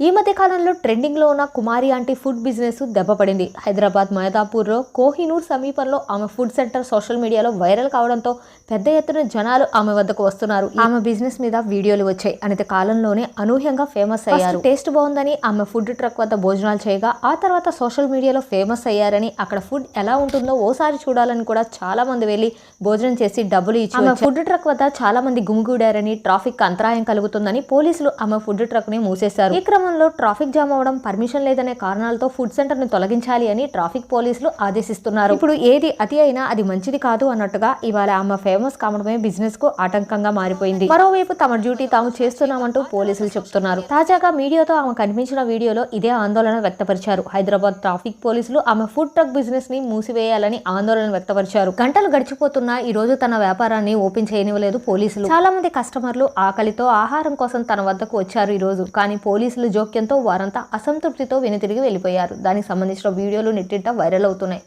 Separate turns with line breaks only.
ఈ మధ్య కాలంలో ట్రెండింగ్లో ఉన్న కుమారి ఆంటీ ఫుడ్ బిజినెస్ దెబ్బపడింది హైదరాబాద్ మైదాపూర్లో కోహినూర్ సమీపంలో ఆమె ఫుడ్ సెంటర్ సోషల్ మీడియాలో వైరల్ కావడంతో పెద్ద ఎత్తున జనాలు ఆమె వద్దకు వస్తున్నారు. ఆమె బిజినెస్ మీద వీడియోలు వచ్చాయి. అనేది కాలంలోనే అనూహ్యంగా ఫేమస్ అయ్యారు. టేస్ట్ బాగుందని ఆమె ఫుడ్ ట్రక్ వద్ద భోజనాలు చేయగా ఆ తర్వాత సోషల్ మీడియాలో ఫేమస్ అయ్యారని అక్కడ ఫుడ్ ఎలా ఉంటుందో ఓసారి చూడాలని కూడా చాలా మంది వెళ్ళి భోజనం చేసి డబ్బులు ఇచ్చి ఆమె ఫుడ్ ట్రక్ వద్ద చాలా మంది గుమిగూడారని ట్రాఫిక్ అంతరాయం కలుగుతుందని పోలీసులు ఆమె ఫుడ్ ట్రక్ని మూసేశారు. ఈ క్రమంలో ట్రాఫిక్ జామ్ అవడం పర్మిషన్ లేదనే కారణాలతో ఫుడ్ సెంటర్ని తొలగించాలి అని ట్రాఫిక్ పోలీసులు ఆదేశిస్తున్నారు. ఇప్పుడు ఏది అతి అయినా అది మంచిది కాదు అన్నట్టుగా ఇవాళ ఆమె ఫేమస్ కావడమే బిజినెస్కు ఆటంకంగా మారిపోయింది. మరోవైపు తమ డ్యూటీ తాము చేస్తున్నామంటూ పోలీసులు చెప్తున్నారు. తాజాగా మీడియాతో ఆమె కనిపించిన వీడియోలో ఇదే ఆందోళన వ్యక్తపరిచారు. హైదరాబాద్ ట్రాఫిక్ పోలీసులు ఆమె ఫుడ్ ట్రక్ బిజినెస్ని మూసివేయాలని ఆందోళన వ్యక్తపరిచారు. గంటలు గడిచిపోతున్నా ఈ రోజు తన వ్యాపారాన్ని ఓపెన్ చేయనివ్వలేదు పోలీసులు. చాలా మంది కస్టమర్లు ఆకలితో ఆహారం కోసం తన వద్దకు వచ్చారు ఈ రోజు. కానీ పోలీసులు జోక్యంతో వారంతా అసంతృప్తితో వెనుతిరిగి వెళ్ళిపోయారు. దానికి సంబంధించిన వీడియోలు నెట్టింట వైరల్ అవుతున్నాయి.